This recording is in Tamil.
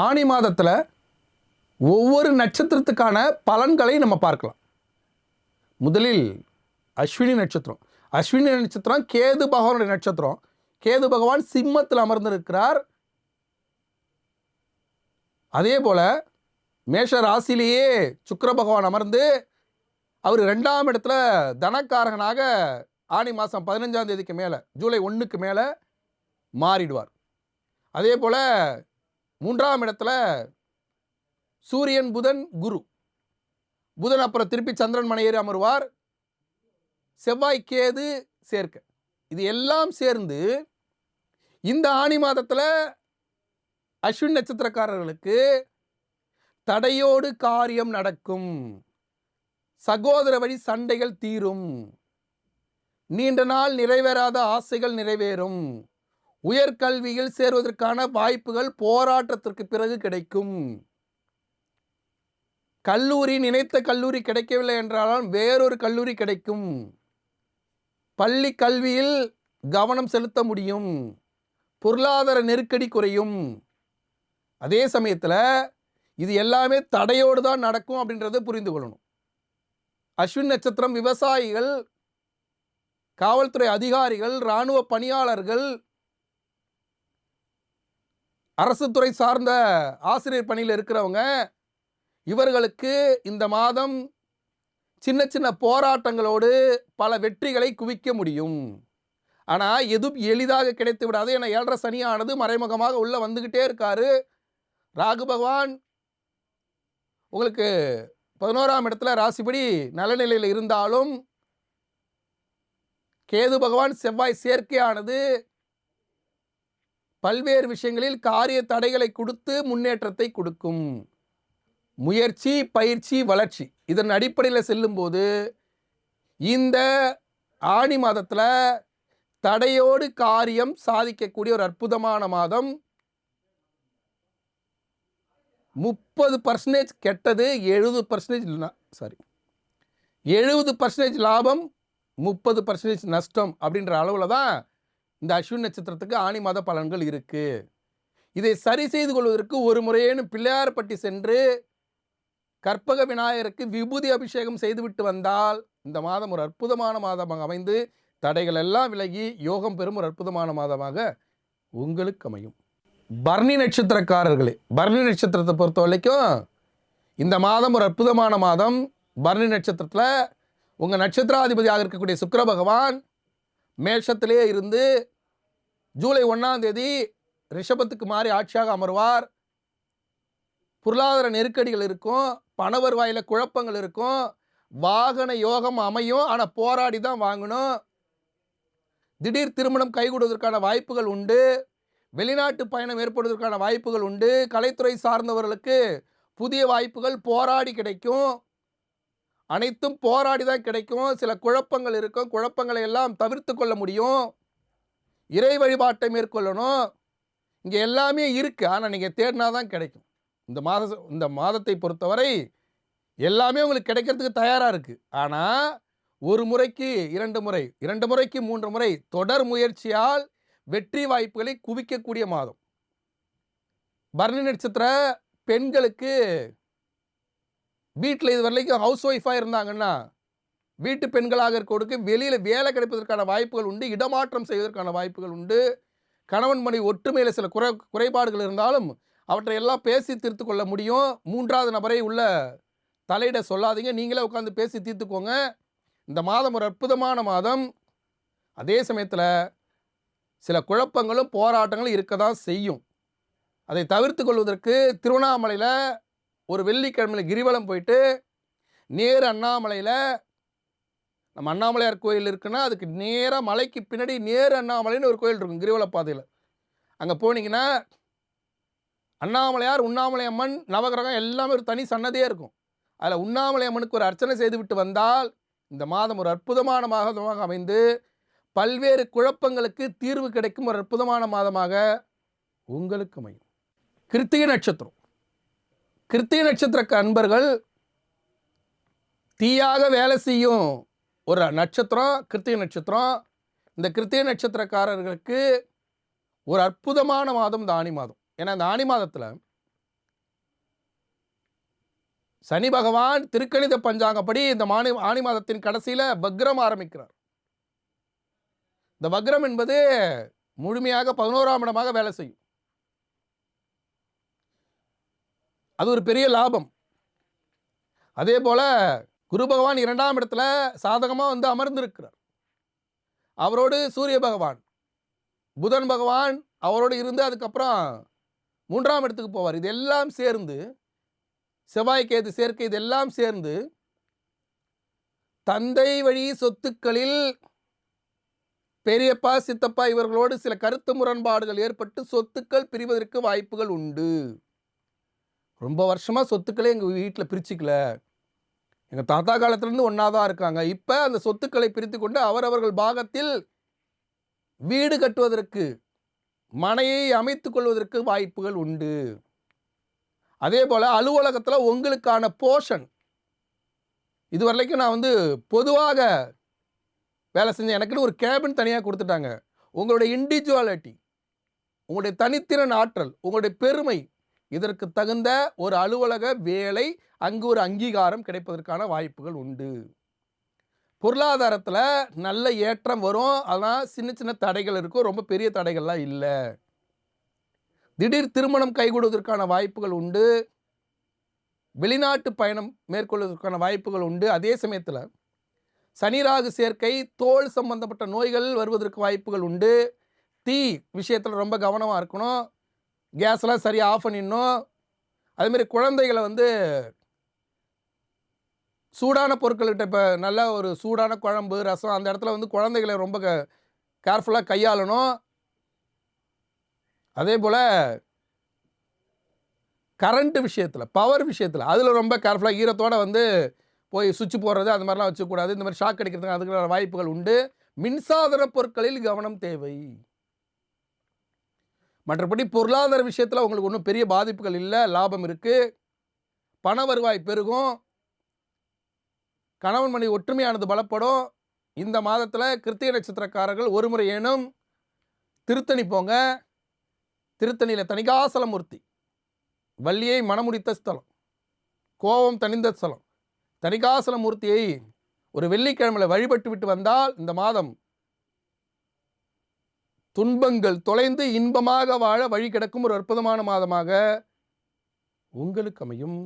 ஆனி மாதத்தில் ஒவ்வொரு நட்சத்திரத்துக்கான பலன்களை நம்ம பார்க்கலாம். முதலில் அஸ்வினி நட்சத்திரம். அஸ்வினி நட்சத்திரம் கேது பகவானுடைய நட்சத்திரம். கேது பகவான் சிம்மத்தில் அமர்ந்திருக்கிறார். அதே போல் மேஷ ராசிலேயே சுக்கர பகவான் அமர்ந்து அவர் ரெண்டாம் இடத்துல தனக்காரகனாக ஆனி மாதம் பதினஞ்சாம் தேதிக்கு மேலே ஜூலை ஒன்றுக்கு மேலே மாறிடுவார். அதே போல் மூன்றாம் இடத்துல சூரியன் புதன் குரு. புதன் அப்புறம் திருப்பி சந்திரன் மனையேறி அமருவார். செவ்வாய் கேது சேர்க்க. இது எல்லாம் சேர்ந்து இந்த ஆணி மாதத்தில் அஸ்வின் நட்சத்திரக்காரர்களுக்கு தடையோடு காரியம் நடக்கும். சகோதர வழி சண்டைகள் தீரும். நீண்ட நாள் நிறைவேறாத ஆசைகள் நிறைவேறும். உயர்கல்வியில் சேருவதற்கான வாய்ப்புகள் போராட்டத்திற்கு பிறகு கிடைக்கும். கல்லூரி நினைத்த கல்லூரி கிடைக்கவில்லை என்றாலும் வேறொரு கல்லூரி கிடைக்கும். பள்ளி கல்வியில் கவனம் செலுத்த முடியும். பொருளாதார நெருக்கடி குறையும். அதே சமயத்தில் இது எல்லாமே தடையோடு தான் நடக்கும் அப்படின்றத புரிந்து கொள்ளணும். அஸ்வின் நட்சத்திரம் விவசாயிகள் காவல்துறை அதிகாரிகள் இராணுவ பணியாளர்கள் அரசு துறை சார்ந்த ஆசிரியர் பணியில் இருக்கிறவங்க இவர்களுக்கு இந்த மாதம் சின்ன சின்ன போராட்டங்களோடு பல வெற்றிகளை குவிக்க முடியும். ஆனால் எதுவும் எளிதாக கிடைத்து விடாது என ஏழரை சனியானது மறைமுகமாக உள்ளே வந்துக்கிட்டே இருக்காரு. ராகு பகவான் உங்களுக்கு பதினோராம் இடத்துல ராசிபடி நல்ல நிலையில் இருந்தாலும் கேது பகவான் செவ்வாய் சேர்க்கையானது பல்வேறு விஷயங்களில் காரிய தடைகளை கொடுத்து முன்னேற்றத்தை கொடுக்கும். முயற்சி பயிற்சி வளர்ச்சி இதன் அடிப்படையில் செல்லும்போது இந்த ஆணி மாதத்தில் தடையோடு காரியம் சாதிக்கக்கூடிய ஒரு அற்புதமான மாதம். முப்பது பர்சன்டேஜ் கெட்டது எழுபது பர்சன்டேஜ் சாரி எழுபது பர்சன்டேஜ் லாபம் முப்பது பர்சன்டேஜ் நஷ்டம் அப்படின்ற அளவில் தான் இந்த அஸ்வின் நட்சத்திரத்துக்கு ஆணி மாத பலன்கள் இருக்குது இதை சரி செய்து கொள்வதற்கு ஒரு முறையேனும் பிள்ளையார்பட்டி சென்று கற்பக விநாயகருக்கு விபூதி அபிஷேகம் செய்துவிட்டு வந்தால் இந்த மாதம் ஒரு அற்புதமான மாதமாக அமைந்து தடைகள் எல்லாம் விலகி யோகம் பெறும் ஒரு அற்புதமான மாதமாக உங்களுக்கு அமையும். பர்ணி நட்சத்திரக்காரர்களே பர்ணி நட்சத்திரத்தை பொறுத்த வரைக்கும் இந்த மாதம் ஒரு அற்புதமான மாதம். பர்ணி நட்சத்திரத்தில் உங்கள் நட்சத்திராதிபதியாக இருக்கக்கூடிய சுக்கர பகவான் மேஷத்திலே இருந்து ஜூலை ஒன்றாம் தேதி ரிஷபத்துக்கு மாறி ஆட்சியாக அமர்வார். பொருளாதார நெருக்கடிகள் இருக்கும். பண வருவாயில் குழப்பங்கள் இருக்கும். வாகன யோகம் அமையும். ஆனால் போராடி தான் வாங்கணும். திடீர் திருமணம் கைகூடுவதற்கான வாய்ப்புகள் உண்டு. வெளிநாட்டு பயணம் ஏற்படுவதற்கான வாய்ப்புகள் உண்டு. கலைத்துறை சார்ந்தவர்களுக்கு புதிய வாய்ப்புகள் போராடி கிடைக்கும். அனைத்தும் போராடி தான் கிடைக்கும். சில குழப்பங்கள் இருக்கும். குழப்பங்களை எல்லாம் தவிர்த்து கொள்ள முடியும். இறை வழிபாட்டை மேற்கொள்ளணும். இங்கே எல்லாமே இருக்குது ஆனால் நீங்கள் தேடினா தான் கிடைக்கும். இந்த மாத இந்த மாதத்தை பொறுத்தவரை எல்லாமே உங்களுக்கு கிடைக்கிறதுக்கு தயாராக இருக்குது ஆனால் ஒரு முறைக்கு இரண்டு முறை இரண்டு முறைக்கு மூன்று முறை தொடர் முயற்சியால் வெற்றி வாய்ப்புகளை குவிக்கக்கூடிய மாதம். பரணி நட்சத்திர பெண்களுக்கு வீட்டில் இது வரைக்கும் ஹவுஸ் ஒய்ஃபாக இருந்தாங்கன்னா வீட்டு பெண்களாக இருக்கோடுக்கு வெளியில் வேலை கிடைப்பதற்கான வாய்ப்புகள் உண்டு இடமாற்றம் செய்வதற்கான வாய்ப்புகள் உண்டு. கணவன் மனைவி ஒற்றுமையில் சில குறை குறைபாடுகள் இருந்தாலும் அவற்றை எல்லாம் பேசி தீர்த்து கொள்ள முடியும். மூன்றாவது நபரை உள்ள தலையிட சொல்லாதீங்க. நீங்களே உட்காந்து பேசி தீர்த்துக்கோங்க. இந்த மாதம் ஒரு அற்புதமான மாதம். அதே சமயத்தில் சில குழப்பங்களும் போராட்டங்களும் இருக்க தான் செய்யும். அதை தவிர்த்து கொள்வதற்கு திருவண்ணாமலையில் ஒரு வெள்ளிக்கிழமையில் கிரிவலம் போயிட்டு நேரு அண்ணாமலையில் நம்ம அண்ணாமலையார் கோயில் இருக்குன்னா அதுக்கு நேராக மலைக்கு பின்னாடி நேர் அண்ணாமலைன்னு ஒரு கோயில் இருக்கும் கிரிவல பாதையில். அங்கே போனீங்கன்னா அண்ணாமலையார் உண்ணாமலை அம்மன் நவகிரகம் எல்லாமே ஒரு தனி சன்னதியே இருக்கும். அதில் உண்ணாமலை அம்மனுக்கு ஒரு அர்ச்சனை செய்துவிட்டு வந்தால் இந்த மாதம் ஒரு அற்புதமான மாதமாக அமைந்து பல்வேறு குழப்பங்களுக்கு தீர்வு கிடைக்கும் ஒரு அற்புதமான மாதமாக உங்களுக்கு அமையும். கிருத்திகை நட்சத்திரம். கிருத்திகை நட்சத்திர அன்பர்கள் தீயாக வேலை செய்யும் ஒரு நட்சத்திரம் கிருத்திய நட்சத்திரம். இந்த கிருத்திய நட்சத்திரக்காரர்களுக்கு ஒரு அற்புதமான மாதம் இந்த ஆணி மாதம். ஏன்னா இந்த ஆணி மாதத்தில் சனி பகவான் திருக்கணித பஞ்சாங்கப்படி இந்த மானி ஆணி மாதத்தின் கடைசியில் வக்ரம் ஆரம்பிக்கிறார். இந்த வக்ரம் என்பது முழுமையாக பதினோராம் இடமாக வேலை செய்யும். அது ஒரு பெரிய லாபம். அதே போல் குரு பகவான் இரண்டாம் இடத்துல சாதகமாக வந்து அமர்ந்திருக்கிறார். அவரோடு சூரிய பகவான் புதன் பகவான் அவரோடு இருந்து அதுக்கப்புறம் மூன்றாம் இடத்துக்கு போவார். இதெல்லாம் சேர்ந்து செவ்வாய் கேது சேர்க்கை இதெல்லாம் சேர்ந்து தந்தை வழி சொத்துக்களில் பெரியப்பா சித்தப்பா இவர்களோடு சில கருத்து முரண்பாடுகள் ஏற்பட்டு சொத்துக்கள் பிரிவதற்கு வாய்ப்புகள் உண்டு. ரொம்ப வருஷமாக சொத்துக்களே எங்கள் வீட்டில் பிரிச்சுக்கல. எங்கள் தாத்தா காலத்துலேருந்து ஒன்றா தான் இருக்காங்க. இப்போ அந்த சொத்துக்களை பிரித்து கொண்டு அவரவர்கள் பாகத்தில் வீடு கட்டுவதற்கு மனையை அமைத்து கொள்வதற்கு வாய்ப்புகள் உண்டு. அதே போல் அலுவலகத்தில் உங்களுக்கான போர்ஷன் இது வரைக்கும் நான் வந்து பொதுவாக வேலை செஞ்சேன் எனக்குன்னு ஒரு கேபின் தனியாக கொடுத்துட்டாங்க. உங்களுடைய இண்டிவிஜுவாலிட்டி உங்களுடைய தனித்திறன் ஆற்றல் உங்களுடைய பெருமை இதற்கு தகுந்த ஒரு அலுவலக வேலை அங்கு ஒரு அங்கீகாரம் கிடைப்பதற்கான வாய்ப்புகள் உண்டு. பொருளாதாரத்தில் நல்ல ஏற்றம் வரும். ஆனால் சின்ன சின்ன தடைகள் இருக்கும். ரொம்ப பெரிய தடைகள்லாம் இல்லை. திடீர் திருமணம் கைகூடுவதற்கான வாய்ப்புகள் உண்டு. வெளிநாட்டு பயணம் மேற்கொள்வதற்கான வாய்ப்புகள் உண்டு. அதே சமயத்தில் சனிராகு சேர்க்கை தோல் சம்பந்தப்பட்ட நோய்கள் வருவதற்கு வாய்ப்புகள் உண்டு. தீ விஷயத்தில் ரொம்ப கவனமாக இருக்கணும். கேஸ்லாம் சரியாக ஆஃப் பண்ணிடணும். அதேமாரி குழந்தைகளை வந்து சூடான பொருட்கள்கிட்ட இப்போ நல்ல ஒரு சூடான குழம்பு ரசம் அந்த இடத்துல வந்து குழந்தைகளை ரொம்ப க கேர்ஃபுல்லாக கையாளணும். அதே போல் கரண்ட்டு விஷயத்தில் பவர் விஷயத்தில் அதில் ரொம்ப கேர்ஃபுல்லாக ஈரத்தோடு வந்து போய் சுவிட்ச் போடுறது அந்த மாதிரிலாம் வச்சுக்கூடாது இந்த மாதிரி ஷாக் அடிக்கிறதுக்கு அதுக்கான வாய்ப்புகள் உண்டு. மின்சாதன பொருட்களில் கவனம் தேவை. மற்றபடி பொருளாதார விஷயத்தில் உங்களுக்கு ஒன்றும் பெரிய பாதிப்புகள் இல்லை லாபம் இருக்குது பண வருவாய் பெருகும். கணவன் மனைவி ஒற்றுமையானது பலப்படும். இந்த மாதத்தில் கிருத்திக நட்சத்திரக்காரர்கள் ஒரு முறை ஏனும் திருத்தணி போங்க. திருத்தணியில் தணிகாசலமூர்த்தி. வள்ளியை மனமுடித்த ஸ்தலம். கோபம் தணிந்த ஸ்தலம். தணிகாசலமூர்த்தியை ஒரு வெள்ளிக்கிழமையில் வழிபட்டு விட்டு வந்தால் இந்த மாதம் துன்பங்கள் தொலைந்து இன்பமாக வாழ வழி கிடக்கும் ஒரு அற்புதமான மாதமாக உங்களுக்கு அமையும்.